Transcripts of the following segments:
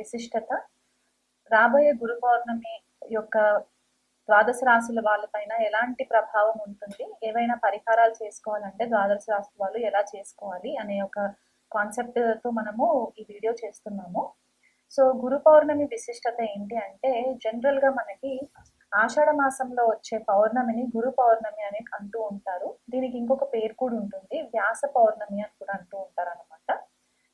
విశిష్టత. రాబోయే గురు పౌర్ణమి యొక్క ద్వాదశ రాశుల వాళ్ళపైన ఎలాంటి ప్రభావం ఉంటుంది? ఏవైనా పరిహారాలు చేసుకోవాలంటే ద్వాదశ రాశుల వాళ్ళు ఎలా చేసుకోవాలి అనే ఒక కాన్సెప్ట్తో మనము ఈ వీడియో చేస్తున్నాము. సో గురు పౌర్ణమి విశిష్టత ఏంటి అంటే జనరల్గా మనకి ఆషాఢ మాసంలో వచ్చే పౌర్ణమిని గురు పౌర్ణమి అని అంటూ ఉంటారు. దీనికి ఇంకొక పేరు కూడా ఉంటుంది. వ్యాస పౌర్ణమి అని కూడా అంటూ ఉంటారు అనమాట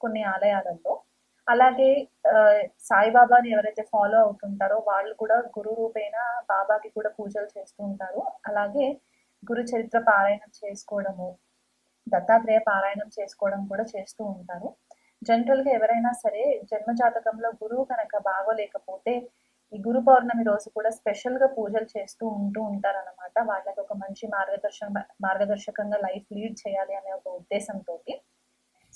కొన్ని ఆలయాలలో. అలాగే సాయిబాబాని ఎవరైతే ఫాలో అవుతుంటారో వాళ్ళు కూడా గురు రూపేణ బాబాకి కూడా పూజలు చేస్తూ ఉంటారు. అలాగే గురు చరిత్ర పారాయణం చేసుకోవడము దత్తాత్రేయ పారాయణం చేసుకోవడం కూడా చేస్తూ ఉంటారు. జనరల్గా ఎవరైనా సరే జన్మ జాతకంలో గురువు కనుక బాగోలేకపోతే ఈ గురు పౌర్ణమి రోజు కూడా స్పెషల్గా పూజలు చేస్తూ ఉంటూ ఉంటారు అనమాట వాళ్ళకి ఒక మంచి మార్గదర్శన మార్గదర్శకంగా లైఫ్ లీడ్ చేయాలి అనే ఒక ఉద్దేశంతో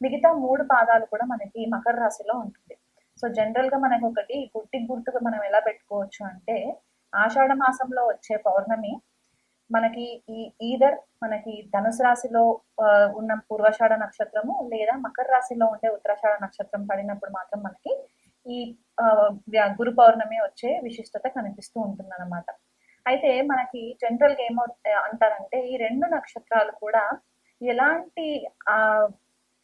మిగతా మూడు పాదాలు కూడా మనకి మకర రాశిలో ఉంటుంది. సో జనరల్గా మనకి ఒకటి గుట్టి గుర్తుగా మనం ఎలా పెట్టుకోవచ్చు అంటే ఆషాఢ మాసంలో వచ్చే పౌర్ణమి మనకి ఈ ఈదర్ మనకి ధనుసు రాశిలో ఉన్న పూర్వాషాఢ నక్షత్రము లేదా మకర రాశిలో ఉండే ఉత్తరాషాఢ నక్షత్రం పడినప్పుడు మాత్రం మనకి ఈ గురు పౌర్ణమి వచ్చే విశిష్టత కనిపిస్తూ ఉంటుంది అనమాట అయితే మనకి జనరల్ ఏమో అంటారంటే ఈ రెండు నక్షత్రాలు కూడా ఎలాంటి ఆ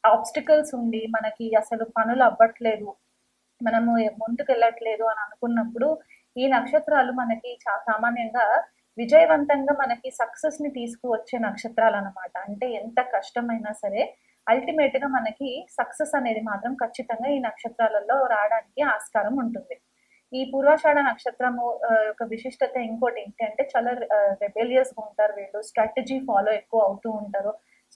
ఆబ్స్టికల్స్ ఉండి మనకి అసలు పనులు అవ్వట్లేదు మనము ముందుకు వెళ్ళట్లేదు అని అనుకున్నప్పుడు ఈ నక్షత్రాలు మనకి చా సామాన్యంగా విజయవంతంగా మనకి సక్సెస్ని తీసుకువచ్చే నక్షత్రాలు అన్నమాట. అంటే ఎంత కష్టమైనా సరే అల్టిమేట్గా మనకి సక్సెస్ అనేది మాత్రం ఖచ్చితంగా ఈ నక్షత్రాలలో రావడానికి ఆస్కారం ఉంటుంది. ఈ పూర్వాషాఢ నక్షత్రము యొక్క విశిష్టత ఇంకోటి ఏంటి అంటే చాలా రెబెలియస్గా ఉంటారు వీళ్ళు స్ట్రాటజీ ఫాలో ఎక్కువ అవుతూ ఉంటారు.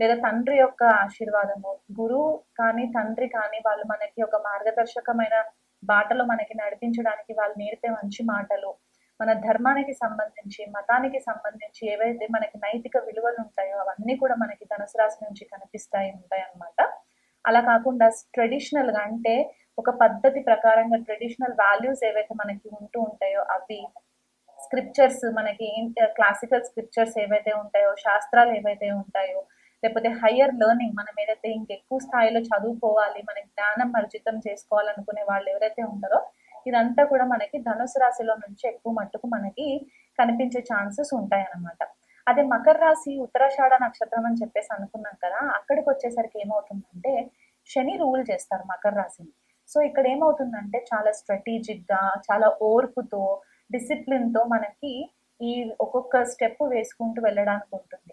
లేదా తండ్రి యొక్క ఆశీర్వాదము. గురువు కానీ తండ్రి కానీ వాళ్ళు మనకి ఒక మార్గదర్శకమైన బాటలో మనకి నడిపించడానికి వాళ్ళు నేర్పే మంచి మాటలు. మన ధర్మానికి సంబంధించి మతానికి సంబంధించి ఏవైతే మనకి నైతిక విలువలు ఉంటాయో అవన్నీ కూడా మనకి ధనుసు రాశి నుంచి కనిపిస్తాయి ఉంటాయన్నమాట అలా కాకుండా ట్రెడిషనల్గా అంటే ఒక పద్ధతి ప్రకారంగా ట్రెడిషనల్ వాల్యూస్ ఏవైతే మనకి ఉంటూ ఉంటాయో అవి స్క్రిప్చర్స్ మనకి క్లాసికల్ స్క్రిప్చర్స్ ఏవైతే ఉంటాయో శాస్త్రాలు ఏవైతే ఉంటాయో లేకపోతే హయ్యర్ లెర్నింగ్ మనం ఏదైతే ఇంకెక్కువ స్థాయిలో చదువుకోవాలి మన జ్ఞానం పరిచితం చేసుకోవాలనుకునే వాళ్ళు ఎవరైతే ఉంటారో ఇదంతా కూడా మనకి ధనుసు రాశిలో నుంచి ఎక్కువ మట్టుకు మనకి కనిపించే ఛాన్సెస్ ఉంటాయి అన్నమాట అదే మకర రాశి ఉత్తరాషాఢ నక్షత్రం అని చెప్పేసి అనుకున్నాం కదా అక్కడికి వచ్చేసరికి ఏమవుతుందంటే శని రూల్ చేస్తారు మకర రాశిని. సో ఇక్కడ ఏమవుతుందంటే చాలా స్ట్రాటజిక్గా చాలా ఓర్పుతో డిసిప్లిన్తో మనకి ఈ ఒక్కొక్క స్టెప్ వేసుకుంటూ వెళ్ళడానికి ఉంటుంది.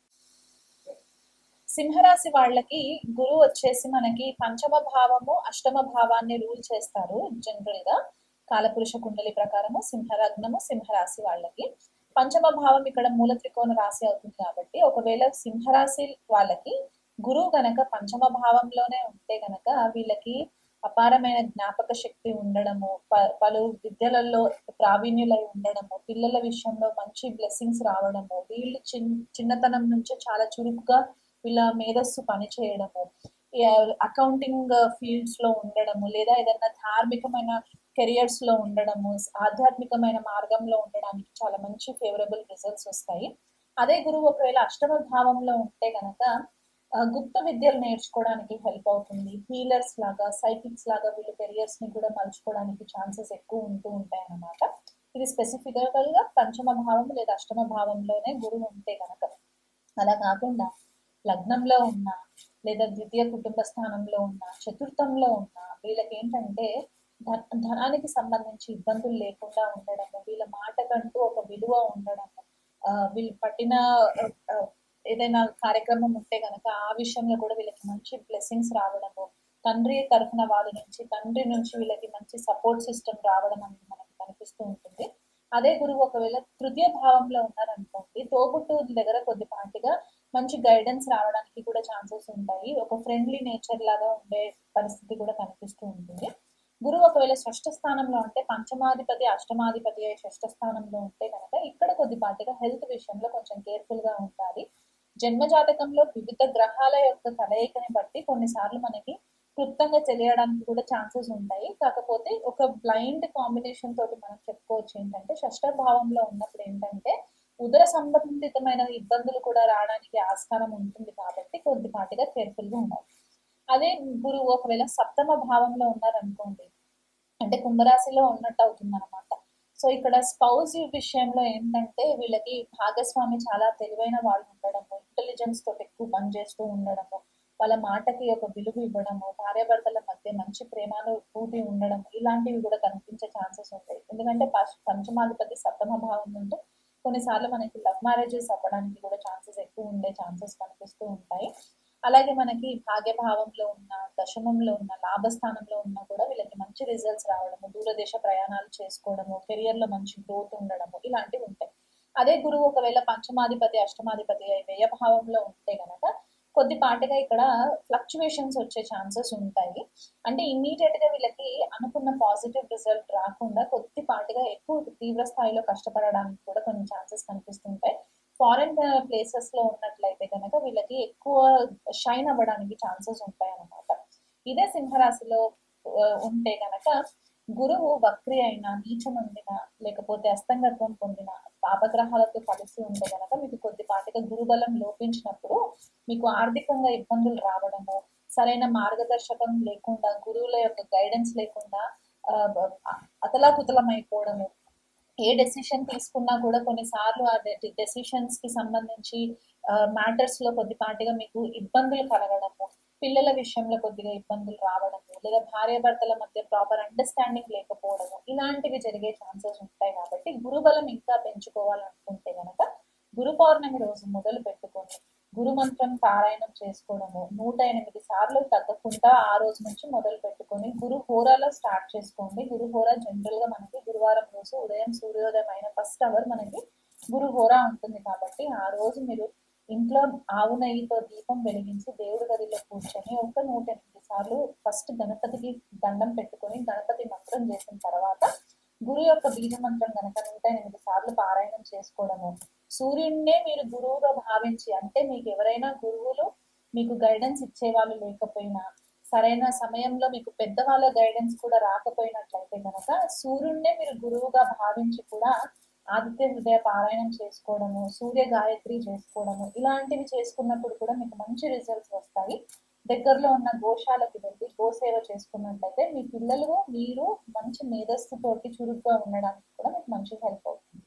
సింహరాశి వాళ్ళకి గురువు వచ్చేసి మనకి పంచమ భావము అష్టమ భావాన్ని రూల్ చేస్తారు జనరల్గా. కాలపురుష కుండలి ప్రకారము సింహలగ్నము సింహరాశి వాళ్ళకి. పంచమ భావం ఇక్కడ మూల త్రికోణ రాశి అవుతుంది కాబట్టి ఒకవేళ సింహరాశి వాళ్ళకి గురువు గనక పంచమ భావంలోనే ఉంటే గనక వీళ్ళకి అపారమైన జ్ఞాపక శక్తి ఉండడము ప- పలు విద్యలలో ప్రావీణ్యులై ఉండడము పిల్లల విషయంలో మంచి బ్లెస్సింగ్స్ రావడము వీళ్ళు చిన్ చిన్నతనం నుంచే చాలా చురుకుగా వీళ్ళ మేధస్సు పనిచేయడము అకౌంటింగ్ ఫీల్డ్స్లో ఉండడము లేదా ఏదైనా ధార్మికమైన కెరియర్స్లో ఉండడము ఆధ్యాత్మికమైన మార్గంలో ఉండడానికి చాలా మంచి ఫేవరబుల్ రిజల్ట్స్ వస్తాయి. అదే గురువు ఒకవేళ అష్టమ భావంలో ఉంటే కనుక గుప్త విద్యలు నేర్చుకోవడానికి హెల్ప్ అవుతుంది. హీలర్స్ లాగా సైకిక్స్ లాగా వీళ్ళు కెరియర్స్ని కూడా మలుచుకోవడానికి ఛాన్సెస్ ఎక్కువ ఉంటూ ఉంటాయి అన్నమాట. ఇది స్పెసిఫికల్గా పంచమ భావం లేదా అష్టమ భావంలోనే గురువు ఉంటే కనుక అలా కాకుండా లగ్నంలో ఉన్న లేదా ద్వితీయ కుటుంబ స్థానంలో ఉన్న చతుర్థంలో ఉన్న వీళ్ళకి ఏంటంటే ధనానికి సంబంధించి ఇబ్బందులు లేకుండా ఉండడము వీళ్ళ మాటకంటూ ఒక విలువ ఉండడము వీళ్ళు పట్టిన ఏదైనా కార్యక్రమం ఉంటే కనుక ఆ విషయంలో కూడా వీళ్ళకి మంచి బ్లెస్సింగ్స్ రావడము తండ్రి తరఫున వాళ్ళ నుంచి తండ్రి నుంచి వీళ్ళకి మంచి సపోర్ట్ సిస్టమ్ రావడం అనేది మనకి కనిపిస్తూ ఉంటుంది. అదే గురువు ఒకవేళ తృతీయ భావంలో ఉన్నారనుకోండి తోబుట్టు దగ్గర కొద్దిపాటిగా మంచి గైడెన్స్ రావడానికి కూడా ఛాన్సెస్ ఉంటాయి. ఒక ఫ్రెండ్లీ నేచర్ లాగా ఉండే పరిస్థితి కూడా కనిపిస్తూ ఉంటుంది. గురువు ఒకవేళ షష్ఠ స్థానంలో ఉంటే పంచమాధిపతి అష్టమాధిపతి అయ్యే షష్ఠ స్థానంలో ఉంటే కనుక ఇక్కడ కొద్దిపాటిగా హెల్త్ విషయంలో కొంచెం కేర్ఫుల్గా ఉండాలి. జన్మ జాతకంలో వివిధ గ్రహాల యొక్క కలయికని బట్టి కొన్నిసార్లు మనకి క్లుప్తంగా తెలియడానికి కూడా ఛాన్సెస్ ఉంటాయి. కాకపోతే ఒక బ్లైండ్ కాంబినేషన్ తోటి మనం చెప్పుకోవచ్చు ఏంటంటే షష్ఠ భావంలో ఉన్నప్పుడు ఏంటంటే ఉదర సంబంధితమైన ఇబ్బందులు కూడా రావడానికి ఆస్కారం ఉంటుంది కాబట్టి కొద్దిపాటిగా కేర్ఫుల్గా ఉండాలి. అదే గురువు ఒకవేళ సప్తమ భావంలో ఉన్నారనుకోండి అంటే కుంభరాశిలో ఉన్నట్టు అవుతుంది అనమాట సో ఇక్కడ స్పౌజ్ విషయంలో ఏంటంటే వీళ్ళకి భాగస్వామి చాలా తెలివైన వాళ్ళు ఉండడము ఇంటెలిజెన్స్ తోటి ఎక్కువ పనిచేస్తూ ఉండడము వాళ్ళ మాటకి ఒక విలువ ఇవ్వడము భార్యాభర్తల మధ్య మంచి ప్రేమను పూర్తి ఉండడం ఇలాంటివి కూడా కనిపించే ఛాన్సెస్ ఉంటాయి. ఎందుకంటే పంచమాధిపతి సప్తమ భావం ఉంటే కొన్నిసార్లు మనకి లవ్ మ్యారేజెస్ అవ్వడానికి కూడా ఛాన్సెస్ ఎక్కువ ఉండే ఛాన్సెస్ కనిపిస్తూ ఉంటాయి. అలాగే మనకి భాగ్యభావంలో ఉన్న దశమంలో ఉన్న లాభస్థానంలో ఉన్నా కూడా వీళ్ళకి మంచి రిజల్ట్స్ రావడము దూరదేశ ప్రయాణాలు చేసుకోవడము కెరియర్లో మంచి గ్రోత్ ఉండడము ఇలాంటివి ఉంటాయి. అదే గురువు ఒకవేళ పంచమాధిపతి అష్టమాధిపతి అయి వ్యయభావంలో ఉంటే గనక కొద్దిపాటిగా ఇక్కడ ఫ్లక్చువేషన్స్ వచ్చే ఛాన్సెస్ ఉంటాయి. అంటే ఇమీడియట్గా వీళ్ళకి అనుకున్న పాజిటివ్ రిజల్ట్ రాకుండా కొద్దిపాటిగా ఎక్కువ తీవ్ర స్థాయిలో కష్టపడడానికి కూడా కొన్ని ఛాన్సెస్ కనిపిస్తుంటాయి. ఫారెన్ ప్లేసెస్ uh, లో ఉన్నట్లయితే కనుక వీళ్ళకి ఎక్కువ షైన్ అవ్వడానికి ఛాన్సెస్ ఉంటాయి అన్నమాట. ఇదే సింహరాశిలో uh, ఉంటే కనుక గురువు వక్రి అయిన నీచం పొందిన లేకపోతే అస్తంగత్వం పొందిన పాపగ్రహాలతో కలిసి ఉంటే కనుక మీకు కొద్దిపాటిగా గురుబలం లోపించినప్పుడు మీకు ఆర్థికంగా ఇబ్బందులు రావడము సరైన మార్గదర్శకం లేకుండా గురువుల యొక్క గైడెన్స్ లేకుండా అతలాకుతలమైపోవడము. అయిపోవడము ఏ డెసిషన్ తీసుకున్నా కూడా కొన్నిసార్లు ఆ డెసిషన్స్కి సంబంధించి మ్యాటర్స్లో కొద్దిపాటిగా మీకు ఇబ్బందులు కలగడము. పిల్లల విషయంలో కొద్దిగా ఇబ్బందులు రావడము లేదా భార్యాభర్తల మధ్య ప్రాపర్ అండర్స్టాండింగ్ లేకపోవడము ఇలాంటివి జరిగే ఛాన్సెస్ ఉంటాయి కాబట్టి గురుబలం ఇంకా పెంచుకోవాలనుకుంటే గనక గురు పౌర్ణమి రోజు మొదలు పెట్టుకొని గురు మంత్రం పారాయణం చేసుకోవడము నూట ఎనిమిది సార్లు తగ్గకుండా ఆ రోజు నుంచి మొదలు పెట్టుకొని గురు హోరాలో స్టార్ట్ చేసుకోండి. గురు హోరా జనరల్గా మనకి గురువారం రోజు ఉదయం సూర్యోదయం అయిన ఫస్ట్ అవర్ మనకి గురు హోరా ఉంటుంది కాబట్టి ఆ రోజు మీరు ఇంట్లో ఆవు నెయ్యితో దీపం వెలిగించి దేవుడి గదిలో కూర్చొని ఒక నూట ఎనిమిది సార్లు ఫస్ట్ గణపతికి దండం పెట్టుకొని గణపతి మంత్రం చేసిన తర్వాత గురు యొక్క బీజ మంత్రం గనక నూట ఎనిమిది సార్లు పారాయణం చేసుకోవడము. సూర్యుడినే మీరు గురువుగా భావించి అంటే మీకు ఎవరైనా గురువులు మీకు గైడెన్స్ ఇచ్చే వాళ్ళు లేకపోయినా సరైన సమయంలో మీకు పెద్దవాళ్ళ గైడెన్స్ కూడా రాకపోయినట్లయితే కనుక సూర్యుడినే మీరు గురువుగా భావించి కూడా ఆదిత్య హృదయ పారాయణం చేసుకోవడము సూర్య గాయత్రి చేసుకోవడము ఇలాంటివి చేసుకున్నప్పుడు కూడా మీకు మంచి రిజల్ట్స్ వస్తాయి. దగ్గరలో ఉన్న గోశాలకి వెళ్ళి గోసేవ చేసుకున్నట్లయితే మీ పిల్లలు మీరు మంచి మేధస్సుతోటి చురుగ్గా ఉండడానికి కూడా మీకు మంచి హెల్ప్ అవుతుంది.